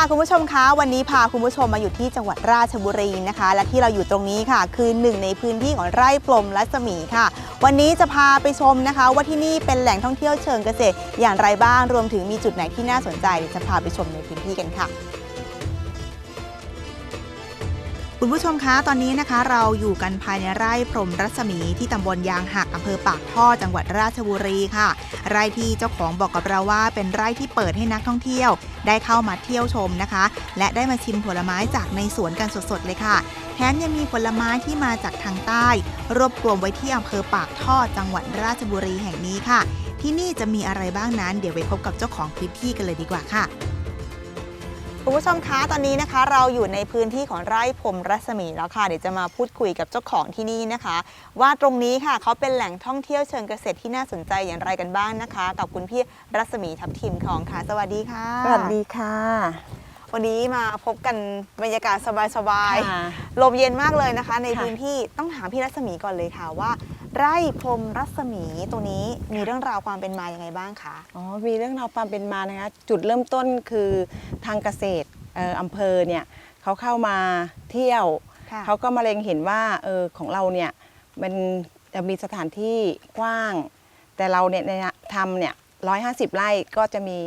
ค่ะคุณผู้ชมคะวันนี้พาคุณผู้ชมมาอยู่ที่จังหวัดราชบุรีนะคะ และที่เราอยู่ตรงนี้ค่ะ คือหนึ่งในพื้นที่ของไร่ปลมรัศมีค่ะ วันนี้จะพาไปชมนะคะ ว่าที่นี่เป็นแหล่งท่องเที่ยวเชิงเกษตร อย่างไรบ้างรวมถึงมีจุดไหนที่น่าสนใจจะพาไปชมในพื้นที่กันค่ะ คุณผู้ชมคะ ตอนนี้นะคะเราอยู่กันภายในไร่พรมรัศมีที่ตำบลยางหักอำเภอปากท่อจังหวัดราชบุรีค่ะ ไร่ที่เจ้าของบอกกับเราว่า เป็นไร่ที่เปิดให้นักท่องเที่ยว ได้เข้ามาเที่ยวชมนะคะ และได้มาชิมผลไม้จากในสวนกันสดๆเลยค่ะ แถมยังมีผลไม้ที่มาจากทางใต้ รวบรวมไว้ที่อำเภอปากท่อจังหวัดราชบุรีแห่งนี้ค่ะ ที่นี่จะมีอะไรบ้างนั้น เดี๋ยวไปพบกับเจ้าของพื้นที่กันเลยดีกว่าค่ะ คุณผู้ชมคะตอนนี้นะคะ เราอยู่ในพื้นที่ของไร่พรมรัศมีแล้วค่ะ เดี๋ยวจะมาพูดคุยกับเจ้าของที่นี่นะคะ ว่าตรงนี้ค่ะเขาเป็นแหล่งท่องเที่ยวเชิงเกษตรที่น่าสนใจอย่างไรกันบ้างนะคะ กับคุณพี่รัศมีทับทิมของค่ะ สวัสดีค่ะ สวัสดีค่ะ วันนี้มาพบกันบรรยากาศสบายค่ะ ๆลมเย็นมากเลยนะคะ ในค่ะ พื้นที่ต้องถามพี่รัศมีก่อนเลยค่ะว่า ไร่พรมรัศมีตรงนี้มีเรื่องราวความเป็นมาอย่างไงบ้างคะ อ๋อ มีเรื่องราวความเป็นมานะคะ จุดเริ่มต้นคือทางเกษตรเอ่ออำเภอเนี่ยเขาเข้ามาเที่ยว ค่ะ เขาก็มาเล็งเห็นว่าเออของเราเนี่ยมันจะมีสถานที่กว้าง แต่เราเนี่ยในทำเนี่ยร้อยห้าสิบไร่ก็จะมี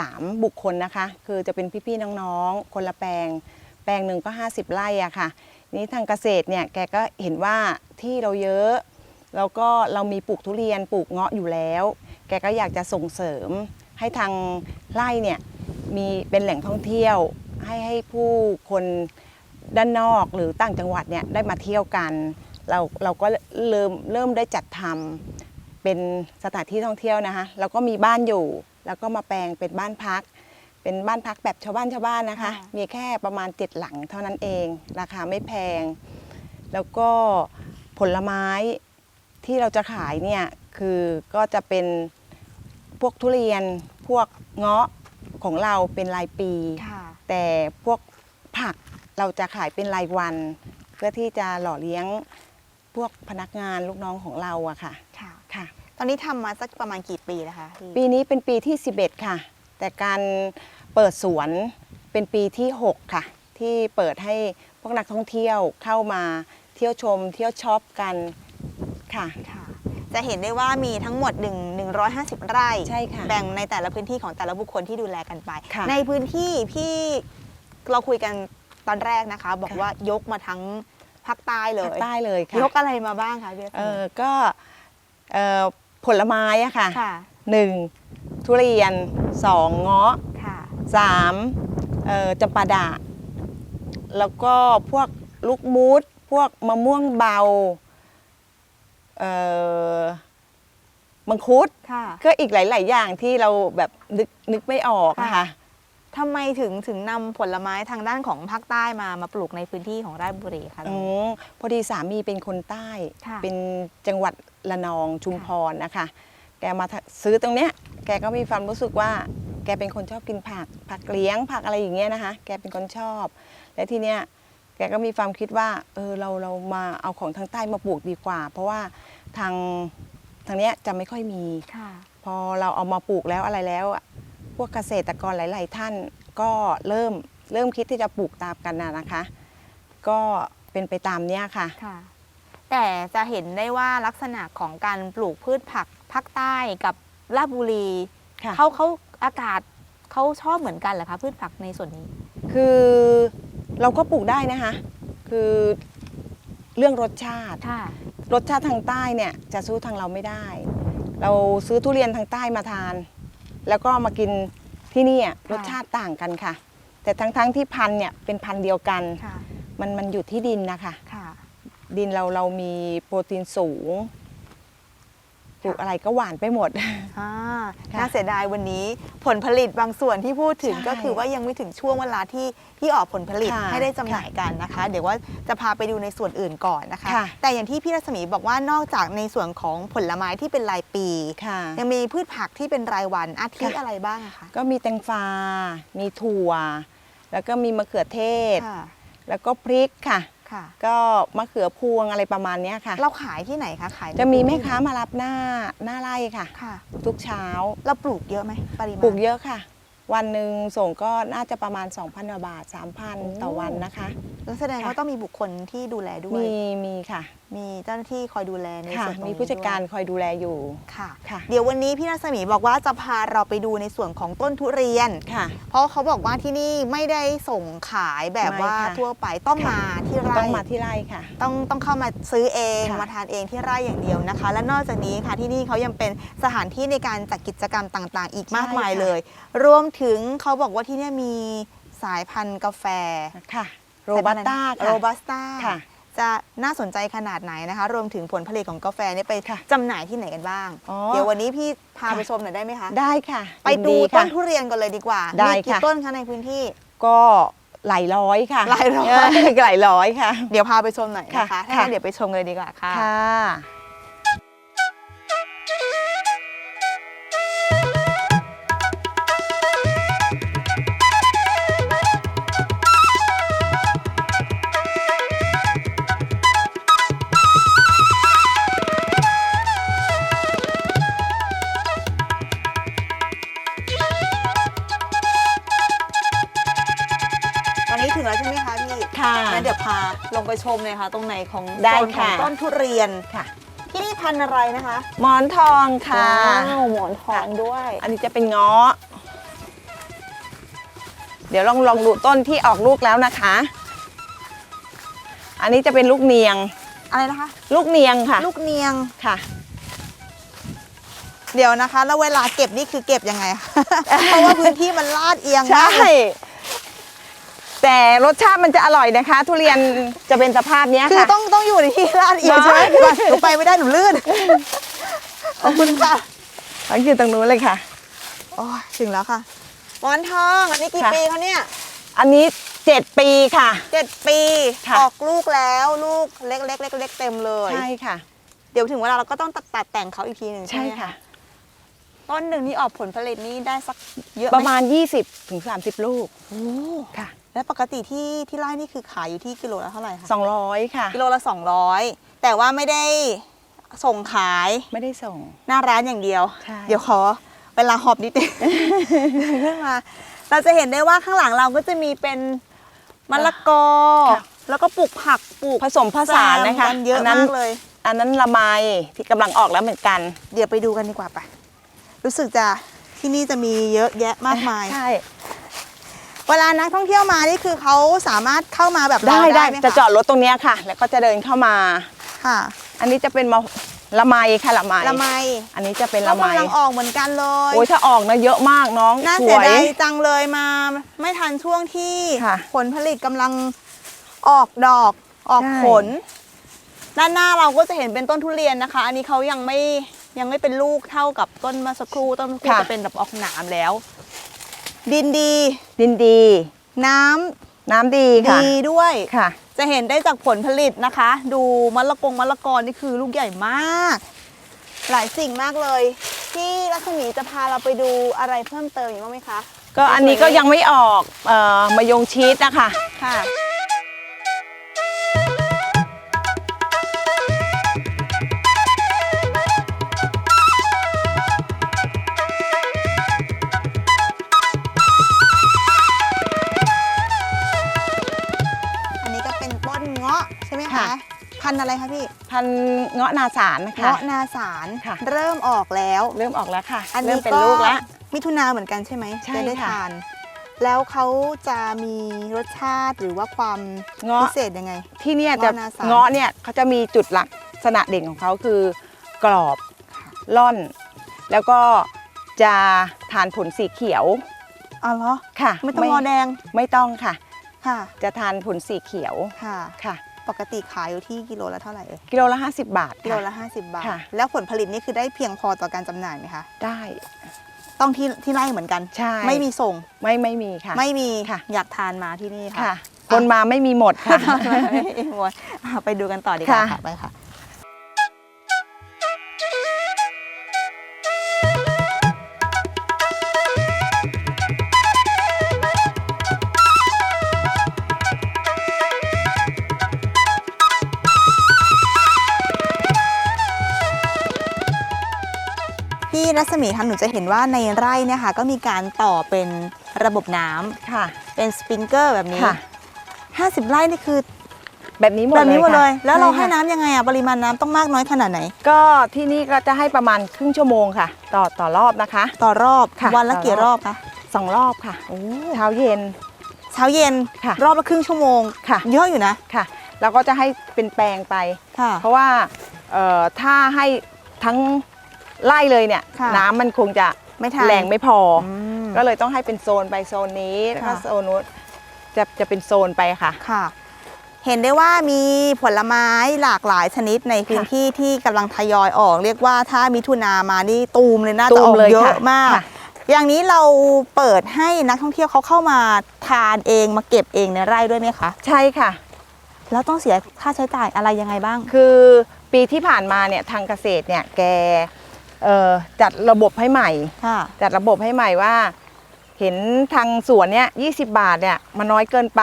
3 บุคคลนะคะ คือจะเป็นพี่ๆน้องๆ คนละแปลง แปลงหนึ่งก็ 50 ไร่อะค่ะ นี้ทางเกษตรเนี่ยแกก็เห็นว่าที่เราเยอะแล้วก็เรามีปลูกทุเรียนปลูกเงาะอยู่แล้ว แกก็อยากจะส่งเสริมให้ทางไร่เนี่ยมีเป็นแหล่งท่องเที่ยว ให้ให้ผู้คนด้านนอกหรือต่างจังหวัดเนี่ยได้มาเที่ยวกันเราเราก็เริ่มเริ่มได้จัดทำเป็นสถานที่ท่องเที่ยวนะคะแล้วก็มีบ้านอยู่ แล้วก็มาแปลงเป็นบ้านพัก เป็นบ้านพักแบบชาวบ้านชาวบ้านนะคะค่ะมีแค่ประมาณเจ็ดหลังเท่านั้นเอง ราคาไม่แพง แล้วก็ผลไม้ที่เราจะขายเนี่ยคือก็จะเป็นพวกทุเรียนพวกเงาะของเราเป็นรายปีค่ะแต่พวกผักเราจะขายเป็นรายวัน เพื่อที่จะหล่อเลี้ยงพวกพนักงานลูกน้องของเราอะค่ะค่ะค่ะต อนนี้ทำมาสักประมาณกี่ปีแล้วคะพี่ปีนี้เป็นปีที่ 11 ค่ะ แต่การเปิดสวนเป็นปีที่ 6 ค่ะ ที่เปิดให้พวกนักท่องเที่ยวเข้ามาเที่ยวชม เที่ยวช็อปกันค่ะ ค่ะ จะเห็นได้ว่ามีทั้งหมด 1 150 ไร่ ใช่ค่ะแบ่งในแต่ละพื้นที่ของแต่ละบุคคลที่ดูแลกันไป ค่ะ ในพื้นที่พี่เราคุยกันตอนแรกนะคะ บอกค่ะว่ายกมาทั้งภาคใต้เลภายคใต้เลยค่ะ ยกอะไรมาบ้างคะพี่เออก็เอ่อ ผลไม้อะค่ะค่ะหนึ่งทุเรียนสองเงาะค่ะ สามเอ่อจำปาดะ แล้วก็พวกลูกมูดพวกมะม่วงเบาเอ่อมังคุด ค่ะก็อีกหลาย ๆ อย่างที่เราแบบนึกนึกไม่ออกอะค่ะ ทำไมถึงถึงนำผลไม้ทางด้านของภาคใต้มามาปลูกในพื้นที่ของราชบุรีคะ อืมพอดีสามีเป็นคนใต้ ค่ะเป็นจังหวัด ละนองชุมพรนะคะ แกมาซื้อตรงเนี้ยแกก็มีความรู้สึกว่า แกเป็นคนชอบกินผัก ผักเลี้ยงผักอะไรอย่างเงี้ยนะคะ แกเป็นคนชอบ และทีเนี้ยแกก็มีความคิดว่าเออเราเรามาเอาของทางใต้มาปลูกดีกว่า เพราะว่าทางทางเนี้ยจะไม่ค่อยมีค่ะพอเราเอามาปลูกแล้วอะไรแล้วอะพวกเกษตรกรหลาย ๆ ท่านก็เริ่มเริ่มคิดที่จะปลูกตามกันนะนะคะ ก็เป็นไปตามเนี้ยค่ะค่ะ แต่จะเห็นได้ว่าลักษณะของการปลูกพืชผักภาคใต้กับราชบุรีค่ะเขาเขาอากาศเขาชอบเหมือนกันเหรอคะพืชผักในส่วนนี้ คือเราก็ปลูกได้นะคะ คือเรื่องรสชาติ ค่ะ รสชาติทางใต้เนี่ยจะสู้ทางเราไม่ได้ เราซื้อทุเรียนทางใต้มาทาน แล้วก็มากินที่นี่อะรสชาติต่างกันค่ะ แต่ทั้งๆที่พันธุ์เนี่ยเป็นพันธุ์เดียวกัน ค่ะ มันมันอยู่ที่ดินนะคะ ค่ะ ดินเราเรามีโปรตีนสูงปลูกอะไรก็หวานไปหมด อ่าค่ะน่าเสียดายวันนี้ผลผลิตบางส่วนที่พูดถึงใช่ก็คือว่ายังไม่ถึงช่วงเวลาที่ที่ออกผลผลิตค่ะให้ได้จำหน่ายกันนะคะ เดี๋ยวว่าจะพาไปดูในส่วนอื่นก่อนนะคะ ค่ะ แต่อย่างที่พี่รัศมีบอกว่านอกจากในส่วนของผลไม้ที่เป็นรายปี ค่ะ ยังมีพืชผักที่เป็นรายวันอาทิค่ะ อะไรบ้างอะคะก็มีแตงฟ้ามีถั่ว แล้วก็มีมะเขือเทศ ค่ะแล้วก็พริกค่ะค่ะ ก็มะเขือพวงอะไรประมาณเนี้ยค่ะ เราขายที่ไหนคะขายในจะมีพื้นแม่ที่ค้ามารับหน้าหน้าไร่ค่ะค่ะ ทุกเช้าเราปลูกเยอะไหมปริมาณปลูกเยอะค่ะ วันหนึ่งส่งก็น่าจะประมาณ 2,000กว่าบาท 3,000 ต่อวันนะคะแล้วแสดงว่าค่ะต้องมีบุคคลที่ดูแลด้วยมีมีค่ะ มีเจ้าหน้าที่คอยดูแลในค่ะส่วนตรงมีนี้ผู้จัดการด้วยคอยดูแลอยู่ค่ะ ค่ะ เดี๋ยววันนี้พี่รัศมีบอกว่าจะพาเราไปดูในส่วนของต้นทุเรียน ค่ะ เพราะเขาบอกว่าที่นี่ไม่ได้ส่งขายแบบไม่ว่าค่ะ ทั่วไปต้องค่ะมาที่ไร่ ต้องมาที่ไร่ค่ะ ต้องต้องเข้ามาซื้อเองค่ะมาทานเองที่ไร่อย่างเดียวนะคะ และนอกจากนี้ค่ะที่นี่เขายังเป็นสถานที่ในการจัดกิจกรรมต่างๆ อีกมากมายเลย รวมถึงเขาบอกว่าที่เนี่ยมีสายพันธุ์กาแฟค่ะ โรบัสต้าโรค่ะ บัสต้าค่ะ จะน่าสนใจขนาดไหนนะคะ รวมถึงผลผลิตของกาแฟเนี่ยไปค่ะจำหน่ายที่ไหนกันบ้าง อ๋อ เดี๋ยววันนี้พี่พาค่ะไปชมหน่อยได้ไหมคะ ได้ค่ะไปยินดูค่ะ ต้นทุเรียนกันเลยดีกว่าได้มีกี่ค่ะ ต้นคะในพื้นที่ ก็หลายร้อยค่ะหลายร้อยหลายร้อยค่ะ เดี๋ยวพาไปชมหน่อยนะคะค่ะ ถ้างั้นค่ะเดี๋ยวไปชมกันเลยดีกว่าค่ะ ค่ะ ไปชมเลยค่ะ ตรงไหนของได้โซนของค่ะ ต้นทุเรียนค่ะ ที่นี่พันธุ์อะไรนะคะหมอนทองค่ะ ว้าวหมอนทองด้วย อันนี้จะเป็นเงาะ เดี๋ยวลองลองดูต้นที่ออกลูกแล้วนะคะ อันนี้จะเป็นลูกเนียง อะไรนะคะ ลูกเนียงค่ะ ลูกเนียงค่ะ เดี๋ยวนะคะ แล้วเวลาเก็บนี่คือเก็บยังไงคะ เพราะว่าพื้นที่มันลาดเอียงใช่ มากเลย แต่รสชาติมันจะอร่อยนะคะ ทุเรียนจะเป็นสภาพเนี้ยคือค่ะ ต้องต้องอยู่ในที่ลาดเอียงใช่ไหมได้เดี๋ยวก่อนหนูไปไม่ได้หนูลื่นขอบคุณค่ะต้องอยู่ตรงนู้นเลยค่ะ โอ้ยถึงแล้วค่ะหมอนทองอันนี้กี่ค่ะ ปีเขาเนี่ยอันนี้เจ็ดปีค่ะ เจ็ดปีค่ะ ออกลูกแล้วลูกเล็กๆเล็กๆเต็มเลย ใช่ค่ะ เดี๋ยวถึงเวลาเราก็ต้องตัดตัดแต่งเขาอีกทีหนึ่งใช่ใช่ไหมค่ะ ต้นหนึ่งนี่ออกผลผลิตนี่ได้สักเยอะไหประมาณ 20ถึง30 ลูกโอ้ค่ะ แล้วปกติที่ที่ไร่นี่คือขายอยู่ที่กิโลละเท่าไหร่คะ200 ค่ะ กิโลละ 200 แต่ว่าไม่ได้ส่งขายไม่ได้ส่ง หน้าร้านอย่างเดียว ใช่ เดี๋ยวขอเวลาหอบนิดนึง ขึ้นมา เราจะเห็นได้ว่าข้างหลังเราก็จะมีเป็นมะละกอ ค่ะ แล้วก็ปลูกผักปลูกผสมผสานนะคะแซมกันเยอะนนั้นมากเลย อันนั้นละไมที่กำลังออกแล้วเหมือนกันเดี๋ยวไปดูกันดีกว่าไปรู้สึกจะที่นี่จะมีเยอะแยะมากมาย ใช่ เวลานักท่องเที่ยวมานี่คือเขาสามารถเข้ามาแบบได้เราได้ไหมคจะจอดรถตรงเนี้ยค่ะ แล้วก็จะเดินเข้ามา ค่ะอันนี้จะเป็นมะละไมค่ะละไมละไมอันนี้จะเป็นก็ละไมกำลังออกเหมือนกันเลยโอ้ยถ้าออกนะเยอะมากน้องน่าสเสียวยดายจังเลยมา ไม่ทันช่วงที่ค่ะผลผลิตกำลังออกดอกออกใช่ ผล ด้านหน้าเราก็จะเห็นเป็นต้นทุเรียนนะคะ อันนี้เขายังไม่ยังไม่เป็นลูกเท่ากับต้นเมาสักครู่ต้นเมื่อสักครู่จะเป็นแบบออกหนามแล้ว ดินดี ดินดี น้ำน้ำดีค่ะดีด้วย ค่ะ จะเห็นได้จากผลผลิตนะคะ ดูมะละกงมะละกอนี่คือลูกใหญ่มาก หลายสิ่งมากเลย ที่รัศมีจะพาเราไปดูอะไรเพิ่มเติมอีกบ้างไหมคะ ก็อันนี้ก็ยังไม่ออกเอ่อมายงชีสนะคะ ค่ะ พันธุ์อะไรคะพี่พันธุ์เงาะนาสารนะคะ เงาะนาสารค่ะ เริ่มออกแล้ว เริ่มออกแล้วค่ะ อันนี้เริ่มเป็นก็ลูกแล้ว มิถุนาเหมือนกันใช่ไหมใช่จะได้ค่ะ ทาน แล้วเขาจะมีรสชาติหรือว่าความเงาะพิเศษยังไง ที่เนี่ยจะเงาะนาสาร เงาะเนี่ยเขาจะมีจุดหลักษณะเด่นของเขาคือกรอบล่อน แล้วก็จะทานผลสีเขียวอ๋อเหรอค่ะไม่ต้องงอแดงไม่ต้องค่ะ ค่ะจะทานผลสีเขียวค่ะ ค่ะ ปกติขายอยู่ที่กิโลละเท่าไหร่เอ่ยกิโลละ 50 บาทกิโลค่ะ ละ 50 บาท ค่ะ แล้วผลผลิตนี่คือได้เพียงพอต่อการจำหน่ายไหมคะ ได้ต้องที่ที่ไร่เหมือนกัน ใช่ไม่มีส่ง ไม่ไม่มีค่ะ ไม่มีค่ะ อยากทานมาที่นี่ค่ะ ค่ะ คนมาไม่มีหมดค่ะ ไม่หมดอะไปดูกันต่อดีกว่าค่ะ ค่ะไปค่ะ รัศมีคะหนูจะเห็นว่าในไร่เนี่ยค่ะก็มีการต่อเป็นระบบน้ำค่ะ เป็นสปริงเกอร์แบบนี้ค่ะ50ไร่นี่คือแบบนี้หมดแบบนี้หมดเลย ค่ะแล้วเราช่ให้ค่ะน้ำยังไงอะปริมาณน้ำต้องมากน้อยขนาดไหน ก็ที่นี่ก็จะให้ประมาณครึ่งชั่วโมงค่ะ ต่อต่อรอบนะคะ ต่อรอบค่ะวันละต่อกี่รรออบ บคะสองรอบค่ะเช้าเย็น เช้าเย็นค่ะ รอบละครึ่งชั่วโมง ค่ะเยอะอยู่นะค่ะแล้วก็จะให้เป็นแปลงไป ค่ะ เพราะว่าเอ่อถ้าให้ทั้ง ไล่เลยเนี่ย ค่ะน้ำมันคงจะไม่ทัน แรงไม่พอออืมก็เลยต้องให้เป็นโซนไปโซนนี้แล้วก็ค่ะ โซนนู้นจะจะเป็นโซนไปค่ะ ค่ะ เห็นได้ว่ามีผลไม้หลากหลายชนิดในพื้นค่ะที่ที่กำลังทยอยออก เรียกว่าถ้ามิถุนามานี่ตูมเลยน่าตูจะมออกเลยเยอะค่ะมาก ค่ะ อย่างนี้เราเปิดให้นักท่องเที่ยวเขาเข้ามาทานเองมาเก็บเองในไร่ด้วยไหมคะใช่ค่ะ แล้วต้องเสียค่าใช้จ่ายอะไรยังไงบ้าง คือปีที่ผ่านมาเนี่ยทางเกษตรเนี่ยแก เอ่อจัดระบบให้ใหม่ ค่ะ จัดระบบให้ใหม่ว่า เห็นทางสวนเนี่ย20บาทเนี่ยมันน้อยเกินไป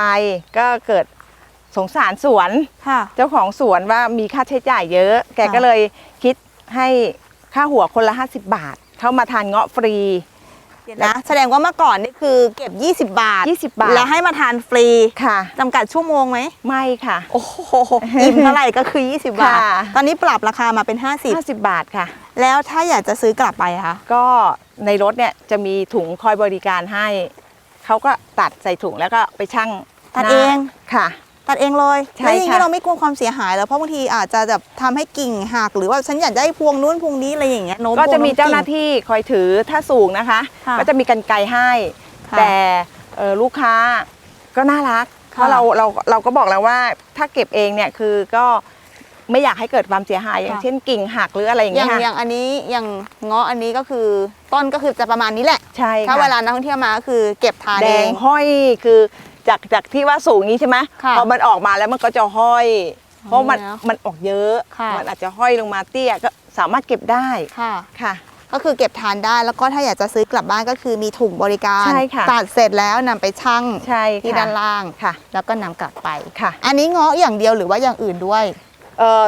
ก็เกิดสงสารสวน ค่ะ เจ้าของสวนว่ามีค่าใช้จ่ายเยอะ แกค่ะก็เลยคิดให้ค่าหัวคนละ 50 บาท เข้ามาทานเงาะฟรี นะแสดงว่าเมื่อก่อนนี่คือเก็บ 20 บาท 20 บาท แล้วให้มาทานฟรีค่ะจำกัดชั่วโมงไหมไม่ค่ะ โอ้โหอิ่มเท่าไหร่ก็คือ 20 บาทค่ะตอนนี้ปรับราคามาเป็น 50บาทค่ะ50แล้วถ้าอยากจะซื้อกลับไปอะคะก็ในรถเนี่ยจะมีถุงคอยบริการให้ เขาก็ตัดใส่ถุงแล้วก็ไปชั่งตัดหน้าเองค่ะ ตัดเองเลยใช่แล้วอย่างนี้ค่ะ เราไม่กลัวความเสียหายแล้วเพราะบางทีอาจจะแบบทำให้กิ่งหักหรือว่าฉันอยากได้พวงนู้นพวงนี้อะไรอย่างเงี้ยโน้มก็จะมีพวงโน้เจ้าหน้าที่คอยถือถ้าสูงนะคะ ค่ะก็จะมีกันไกรให้ ค่ะแต่เอ่อลูกค้าก็น่ารัก เพค่ะราะเราเราเราก็บอกแล้วว่าถ้าเก็บเองเนี่ยคือก็ไม่อยากให้เกิดความเสียหายอย่างค่ะ เช่นกิ่งหักหรืออะไรอย่างอเงี้ย่างยอย่าค่ะงอันนี้อย่างเงาะอันนี้ก็คือต้นก็คือจะประมาณนี้แหละ ใช่ถ้าค่ะเวลานักท่องเที่ยวมาก็คือเก็บทานแดเองงห้อยคือ จากจากที่ว่าสูงนี้ใช่ไหมค่ะพอมันออกมาแล้วมันก็จะห้อย เพราะมันแล้วมันออกเยอะ ค่ะ มันอาจจะห้อยลงมาเตี้ยก็สามารถเก็บได้ค่ะ ค่ะ ก็คือเก็บทานได้แล้วก็ถ้าอยากจะซื้อกลับบ้านก็คือมีถุงบริการใช่ค่ะ ตัดเสร็จแล้วนำไปชั่งใช่ที่ค่ะด้านล่าง ค่ะ แล้วก็นำกลับไป ค่ะ อันนี้เงาะอย่างเดียวหรือว่าอย่างอื่นด้วย เอ่อ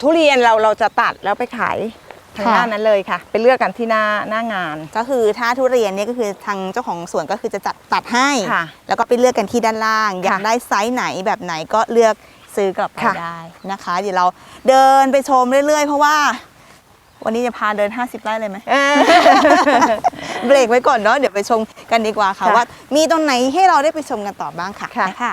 ทุเรียนเราเราจะตัดแล้วไปขาย ทางค่ะ ด้านนั้นเลยค่ะ ไปเลือกกันที่หน้าหน้างาน ก็คือถ้าทุเรียนเนี่ยก็คือทางเจ้าของสวนก็คือจะจัดตัดให้ ค่ะแล้วก็ไปเลือกกันที่ด้านล่าง อยากได้ไซส์ไหนแบบไหนก็เลือกซื้อกลับไปค่ะ ได้นะคะ เดี๋ยวเราเดินไปชมเรื่อยๆ เพราะว่า วันนี้จะพาเดิน 50 ไร่เลยไหม เออ เบรกไว้ก่อนเนาะเดี๋ยวไปชมกันดีกว่าค่ะค่ะว่า มีตรงไหนให้เราได้ไปชมกันต่อบ้างค่ะค่ะ ไปค่ะ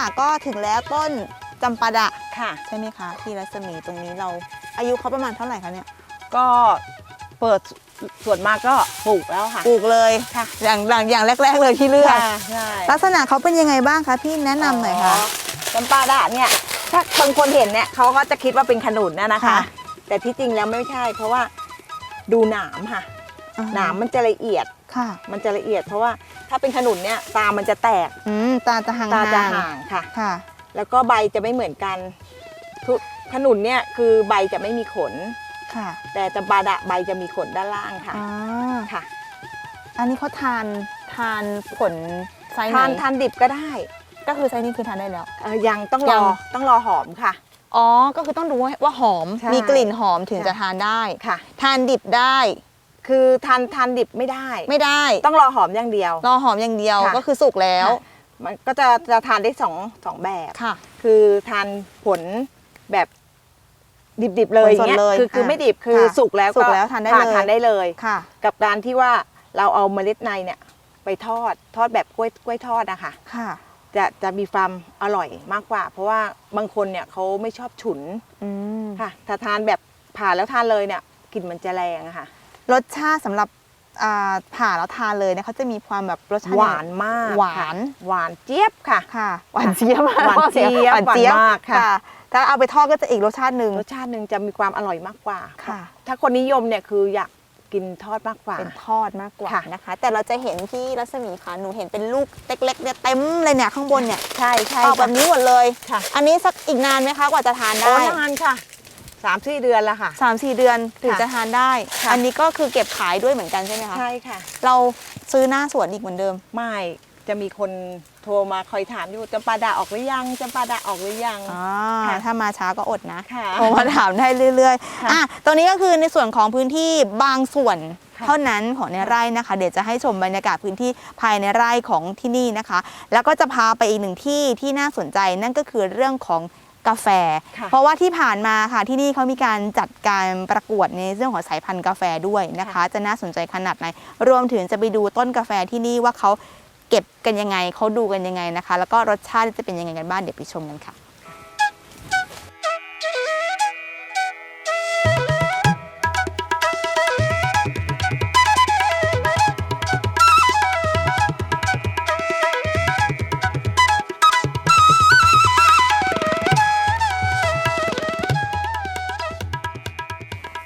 ค่ะ ก็ถึงแล้วต้นจำปาดะค่ะ ใช่ไหมคะที่รัศมีตรงนี้เราอายุเขาประมาณเท่าไหร่คะเนี่ยก็เปิดส่วนมากก็ปลูกแล้วค่ะ ปลูกเลยค่ะ อย่างอย่างอย่างแรก ๆ เลยที่เลือกค่ะใช่ลักษณะเขาเป็นยังไงบ้างคะพี่แนะนำหน่อยค่ะ จำปาดะเนี่ย ถ้าบางคนเห็นเนี่ยเขาก็จะคิดว่าเป็นขนุนนะนะคะ ค่ะ แต่ที่จริงแล้วไม่ใช่ เพราะว่าดูหนามค่ะ หนามมันจะละเอียด ค่ะ มันจะละเอียดเพราะว่า ถ้าเป็นขนุนเนี่ยตามันจะแตกอืมตาจะห่างตาจะๆห่างค่ะ ค่ะ แล้วก็ใบจะไม่เหมือนกันทุขนุนเนี่ยคือใบจะไม่มีขน ค่ะ แต่จำปาดะใบจะมีขนด้านล่างค่ะอ่าค่ะอันนี้เขาทานทานผลไซส์ไหนทานทานดิบก็ได้ก็คือไซส์นี้คือทานได้แล้ว เอ่อยังต้องรยัอง ต้องรอหอมค่ะ อ๋อ ก็คือต้องดูว่าหอม ใช่มีกลิ่นหอมถึงค่ะจะทานได้ ค่ะ ทานดิบได้ คือทานทานดิบไม่ได้ ไม่ได้ต้องรอหอมอย่างเดียว รอหอมอย่างเดียวค่ะ ก็คือสุกแล้วค่ะมันก็จะจะทานได้สองสองแบบ ค่ะ คือทานผลแบบดิบๆเลยผลสดเงี้ยเลยคือคือค่ะไม่ดิบคือค่ะสุกแล้วสุกแล้วทานได้เลย ทานได้เลย ค่ะ กับการที่ว่าเราเอาเมล็ดในเนี่ยไปทอดทอดแบบกล้วยกล้วยทอดนะคะ ค่ะ จะจะมีความอร่อยมากกว่า เพราะว่าบางคนเนี่ยเขาไม่ชอบฉุนอืม ค่ะ ถ้าทานแบบผ่าแล้วทานเลยเนี่ยกลิ่นมันจะแรงอะค่ะ รสชาติสำหรับอ่าผ่าแล้วทานเลยเนี่ยเขาจะมีความแบบรสชาติหวานมากหวานค่ะหวานเจี๊ยบค่ะค่ะหวานเจี๊ยบหวานเจี๊ยบหวานเจี๊ยบหวานมากค่ะ ถ้าเอาไปทอดก็จะอีกรสชาติหนึ่งรสชาติหนึ่งจะมีความอร่อยมากกว่าค่ะ ถ้าคนนิยมเนี่ยคืออยากกินทอดมากกว่าเป็นทอดมากกว่าค่ะนะคะ แต่เราจะเห็นที่รัศมีค่ะหนูเห็นเป็นลูกเล็กๆเนี่ยเต็มเลยเนี่ยข้างบนเนี่ยใช่ใช่ออกแบบนี้หมดเลยค่ะ อันนี้สักอีกนานไหมคะกว่าจะทานโอ้ได้นานค่ะ สามสี่เดือนแล้วค่ะ สามสี่เดือนถึงค่ะจะทานได้ ค่ะ อันนี้ก็คือเก็บขายด้วยเหมือนกันใช่ไหมคะ ใช่ค่ะ เราซื้อหน้าสวนอีกเหมือนเดิม ไม่จะมีคนโทรมาคอยถามอยู่จำปาดาออกหรือยังจำปาดาออกหรือยัง อ่าค่ะถ้ามาช้าก็อดนะค่ะโทรมาถามได้เรื่อยค่ะ ๆ อะตรงนี้ก็คือในส่วนของพื้นที่บางส่วนค่ะเท่านั้นของในไร่นะคะ เดี๋ยวจะให้ชมบรรยากาศพื้นที่ภายในไร่ของที่นี่นะคะ แล้วก็จะพาไปอีกหนึ่งที่ที่น่าสนใจนั่นก็คือเรื่องของ กาแฟค่ะเพราะว่าที่ผ่านมาค่ะที่นี่เขามีการจัดการประกวดในเรื่องของสายพันธุ์กาแฟด้วยนะคะ จะน่าสนใจขนาดไหน รวมถึงจะไปดูต้นกาแฟที่นี่ว่าเขาเก็บกันยังไงเขาดูกันยังไงนะคะ แล้วก็รสชาติจะเป็นยังไงกันบ้างเดี๋ยวไปชมกันค่ะ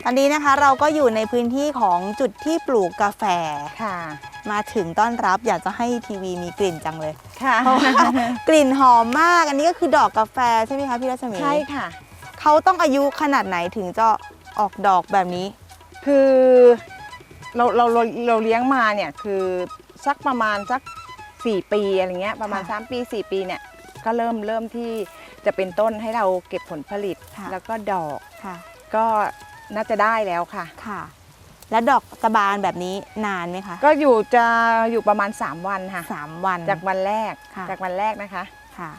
ตอนนี้นะคะเราก็อยู่ในพื้นที่ของจุดที่ปลูกกาแฟ ค่ะ มาถึงต้อนรับอยากจะให้ทีวีมีกลิ่นจังเลยค่ะเพราะว่ากลิ่นหอมมาก อันนี้ก็คือดอกกาแฟใช่ไหมคะพี่รัศมีใช่ค่ะ เขาต้องอายุขนาดไหนถึงจะออกดอกแบบนี้ คือเราเราเราเราเลี้ยงมาเนี่ยคือสักประมาณสัก 4 ปีอะไรเงี้ยประมาณ ค่ะ3 ปี 4 ปีเนี่ยก็เริ่มเริ่มที่จะเป็นต้นให้เราเก็บผลผลิตค่ะ แล้วก็ดอกค่ะ ก็ น่าจะได้แล้วค่ะ ค่ะ และดอกตะบานแบบนี้นานไหมคะก็อยู่จะอยู่ประมาณ 3 วันค่ะ สามวัน จากวันแรกค่ะ จากวันแรกนะคะ ค่ะ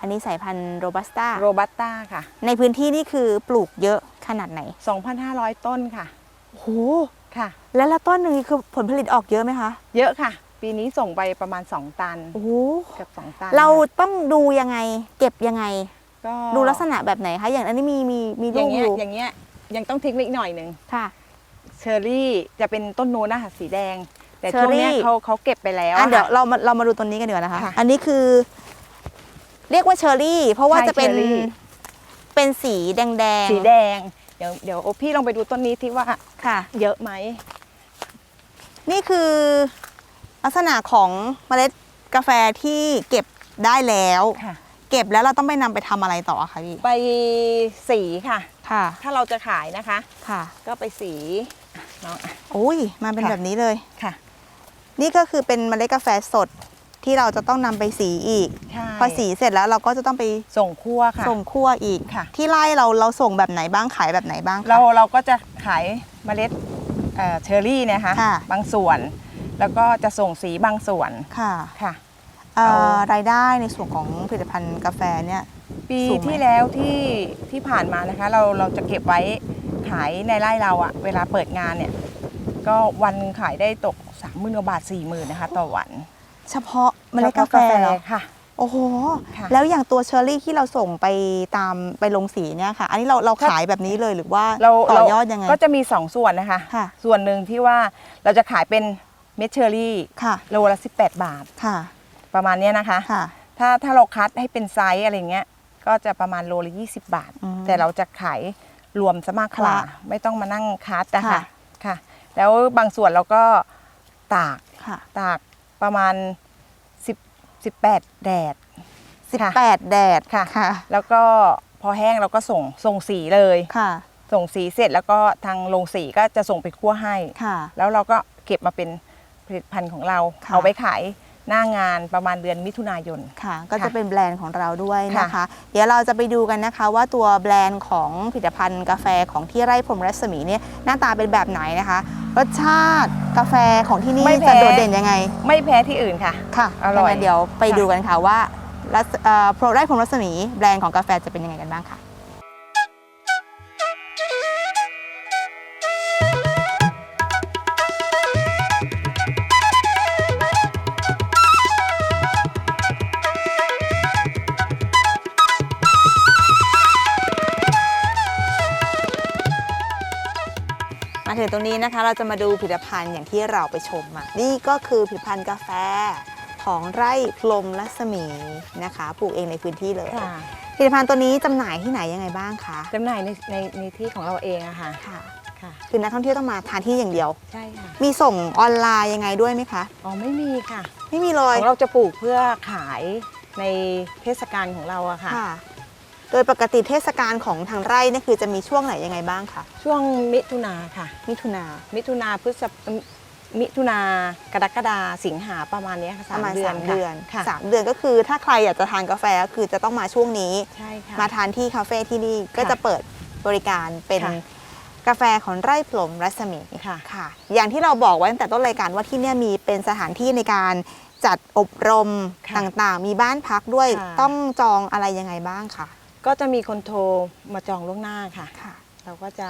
อันนี้สายพันธุ์โรบัสต้าโรบัสต้าค่ะ ในพื้นที่นี่คือปลูกเยอะขนาดไหน2,500 ต้นค่ะโอ้โหค่ะ แล้วละต้นหนึ่งคือผลผลิตออกเยอะไหมคะเยอะค่ะ ปีนี้ส่งไปประมาณ 2 ตันโอ้โหเกือบ2 ตันเราค่ะต้องดูยังไง เก็บยังไง ก็ดูลักษณะแบบไหนคะอย่างอันนี้มีมีมีอลูย่ากงอเงี้ยยู่อย่างเงี้ย ยังต้องทิ้งไว้อีกหน่อยหนึ่งค่ะ เชอร์รี่จะเป็นต้นโน้นนะคะสีแดง แต่เชอช่ร์วงรี่เนี้ยเขาเขาเก็บไปแล้วอะอะเดี๋ยวค่ะ เรามาเรามาดูตัวนี้กันดีกว่านะคะ ค่ะอันนี้คือ เรียกว่าเชอร์รี่ เพราะว่าใช่จะเป็นเชอรี่ เป็นสีแดงแดงๆสีแดง เดี๋ยวเดี๋ยวพี่ลองไปดูต้นนี้ที่ว่าค่ะ เยอะไหม นี่คือ ลักษณะของเมล็ดกาแฟที่เก็บได้แล้ว ค่ะ เก็บแล้วเราต้องไปนำไปทำอะไรต่อคะพี่ ไปสีค่ะ ค่ะ ถ้าเราจะขายนะคะ ค่ะ ก็ไปสีน้องอะโอ้ยมาเป็นค่ะ แบบนี้เลย ค่ะนี่ก็คือเป็นเมล็ดกาแฟสดที่เราจะต้องนำไปสีอีก ใช่พอสีเสร็จแล้วเราก็จะต้องไปส่งคั่วค่ะ ส่งคั่วอีก ค่ะ ที่ไร่เราเราส่งแบบไหนบ้างขายแบบไหนบ้างคะ เราเราก็จะขายเมล็ดเอ่อเชอร์รี่เนะคะค่ะ บางส่วน แล้วก็จะส่งสีบางส่วนค่ะค่ะ เอ่อเอารายได้ในส่วนของผลิตภัณฑ์กาแฟเนี่ย ปีสูงไหม ที่แล้วที่ที่ผ่านมานะคะ เราเราจะเก็บไว้ขายในไร่เราอะเวลาเปิดงานเนี่ย ก็วันขายได้ตก3ามหมื่นกว่าบาท4ี่หมื่นนะคะ ต่อวันเฉพาะเมล็ดกาแฟเหรอค่ะ โอ้โห ค่ะ แล้วอย่างตัวเชอร์รี่ที่เราส่งไปตามไปลงสีเนี่ยค่ะ อันนี้เราเราครับขายแบบนี้เลยหรือว่าเราต่อเรายอดยังไง ก็จะมี2ส่วนนะคะ ค่ะ ส่วนหนึ่งที่ว่าเราจะขายเป็นเม็ดเชอร์รี่ค่ะ โลละ 18 บาท ค่ะประมาณเนี้ยนะคะ ค่ะ ถ้าถ้าเราคัดให้เป็นไซส์อะไรเงี้ย ก็จะประมาณโลละ20 บาทอืมแต่เราจะขายรวมซะมากกว่าค่ะไม่ต้องมานั่งคัดนะค่ะคะค่ะ แล้วบางส่วนเราก็ตากค่ะตากประมาณ10 18 แดดสิบค่ะแปดแดดค่ะค่ะแล้วก็พอแห้งเราก็ส่งส่งสีเลยค่ะ ส่งสีเสร็จแล้วก็ทางโรงสีก็จะส่งไปคั่วให้ค่ะแล้วเราก็เก็บมาเป็นผลิตภัณฑ์ของเราค่ะเอาไปขาย หน้างานประมาณเดือนมิถุนายน ค่ะ ก็จะค่ะเป็นแบรนด์ของเราด้วยนะคะค่ะเดี๋ยวเราจะไปดูกันนะคะว่าตัวแบรนด์ของผลิตภัณฑ์กาแฟของที่ไร่พรหมรัศมีเนี่ยหน้าตาเป็นแบบไหนนะคะ รสชาติกาแฟของที่นี่ไม่แพ้ จะโดดเด่นยังไง ไม่แพ้ที่อื่นค่ะ ค่ะอร่อยงั้นเดี๋ยวไปดูกันค่ะว่ารัศเอ่อโปรไร่พรหมรัศมีแบรนด์ของกาแฟจะเป็นยังไงกันบ้างค่ะ ถึงตรงนี้นะคะ เราจะมาดูผลิตภัณฑ์อย่างที่เราไปชมมานี่ก็คือผลิตภัณฑ์กาแฟของไร่พลมรัศมีนะคะ ปลูกเองในพื้นที่เลย ค่ะผลิตภัณฑ์ตัวนี้จำหน่ายที่ไหนยังไงบ้างคะ จำหน่ายในในในที่ของเราเองอะค่ะค่ะ ค่ะ คือนักท่องเที่ยวต้องมาทานที่อย่างเดียว ใช่ค่ะมีส่งออนไลน์ยังไงด้วยไหมคะ อ๋อไม่มีค่ะ ไม่มีเลขยองเราจะปลูกเพื่อขายในเทศกาลของเราอะค่ะ ค่ะ โดยปกติเทศกาลของทางไร่เนี่ยคือจะมีช่วงไหนยังไงบ้างคะช่วงมิถุนาค่ะ มิถุนา มิถุนาพฤษภมิถุนากรกฎาสิงหาประมาณเนี้ยค่ะปสาระมมาณเดือนสามค่ะเดือนค่ะสามเดือนก็คือถ้าใครอยากจะทานกาแฟก็คือจะต้องมาช่วงนี้ใช่ค่ะมาทานที่คาเฟ่ที่นี่ก็ค่ะจะเปิดบริการเป็นค่ะกาแฟของไร่พลมรัศมีค่ะค่ะ อย่างที่เราบอกไว้ตั้งแต่ต้นรายการว่าที่เนี่ยมีเป็นสถานที่ในการจัดอบรมค่ะต่างๆ มีบ้านพักด้วยค่ะต้องจองอะไรยังไงบ้างคะ ก็จะมีคนโทรมาจองล่วงหน้าค่ะ ค่ะ เราก็จะ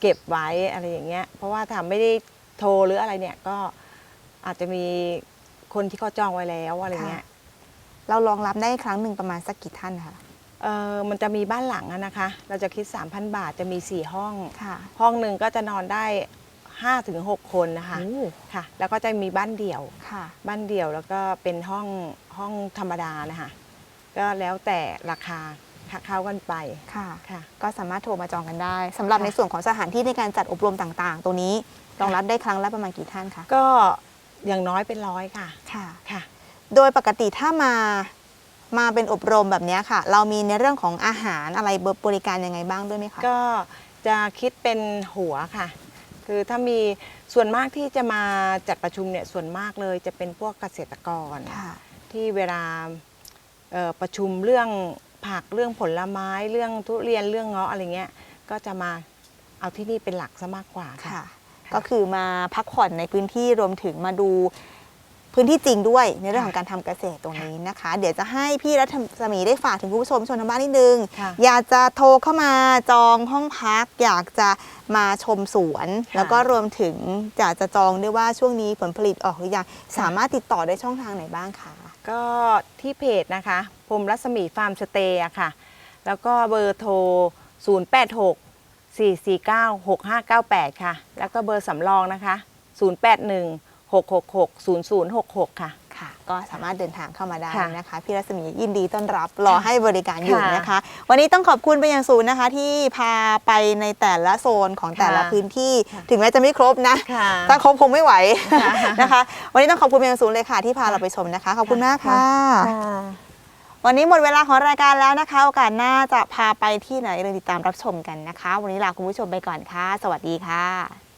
เก็บไว้อะไรอย่างเงี้ย เพราะว่าถ้าไม่ได้โทรหรืออะไรเนี่ยก็อาจจะมีคนที่เขาจองไว้แล้วอะไรเงี้ย เรารองรับได้ครั้งหนึ่งประมาณสักกี่ท่านคะ เออมันจะมีบ้านหลังอะนะคะ เราจะคิด 3,000 บาทจะมี 4 ห้อง ค่ะ ห้องหนึ่งก็จะนอนได้5ถึง6คนนะคะ โอ้ ค่ะ แล้วก็จะมีบ้านเดี่ยว ค่ะ บ้านเดี่ยวแล้วก็เป็นห้องห้องธรรมดานะคะ ก็แล้วแต่ราคา เข้ากันไปค่ะค่ะก็สามารถโทรมาจองกันได้สำหรับค่ะในส่วนของสถานที่ในการจัดอบรมต่างๆ ตัวนี้รองรับได้ครั้งละประมาณกี่ท่านคะก็อย่างน้อยเป็นร้อยค่ะค่ะค่ะ โดยปกติถ้ามามาเป็นอบรมแบบเนี้ยค่ะ เรามีในเรื่องของอาหารอะไรบริการยังไงบ้างด้วยไหมคะก็จะคิดเป็นหัวค่ะ คือถ้ามีส่วนมากที่จะมาจัดประชุมเนี่ยส่วนมากเลยจะเป็นพวกเกษตรกรค่ะที่เวลาเอ่อประชุมเรื่อง ผักเรื่องผลไม้เรื่องทุเรียนเรื่องเงาะอะไรเงี้ยก็จะมาเอาที่นี่เป็นหลักซะมากกว่าค่ะค่ะก็คือมาพักผ่อนในพื้นที่รวมถึงมาดูพื้นที่จริงด้วยในเรื่องของการทำเกษตรตรงนี้นะคะ เดี๋ยวจะให้พี่รัศมีได้ฝากถึงคุณผู้ชมชนทางบ้านนิดนึงค่ะอยากจะโทรเข้ามาจองห้องพัก อยากจะมาชมสวนค่ะแล้วก็รวมถึงอยากจะจองด้วยว่าช่วงนี้ผลผลิตออกหรือยังสามารถติดต่อได้ช่องทางไหนบ้างคะ ก็ที่เพจนะคะพรมรัศมีฟาร์มสเตย์ค่ะ แล้วก็เบอร์โทร 086 449 6598 ค่ะ แล้วก็เบอร์สำรองนะคะ 081 666 0066 ค่ะ ค่ะ ก็สามารถเดินทางเข้ามาได้ค่ะนะคะ พี่รัศมียินดีต้อนรับรอให้บริการอยู่ค่ะนะคะ วันนี้ต้องขอบคุณเป็นอย่างสูงนะคะ ที่พาไปในแต่ละโซนของแต่ละค่ะพื้นที่ค่ะถึงแม้จะไม่ครบนะค่ะถ้าครบคงไม่ไหวค่ะนะคะ วันนี้ต้องขอบคุณเป็นอย่างสูงเลยค่ะที่พาเราไปชมนะคะ ขอบคุณมากค่ะค่ะ วันนี้หมดเวลาของรายการแล้วนะคะ โอกาสหน้าจะพาไปที่ไหนเราติดตามรับชมกันนะคะ วันนี้ลาคุณผู้ชมไปก่อนค่ะ สวัสดีค่ะ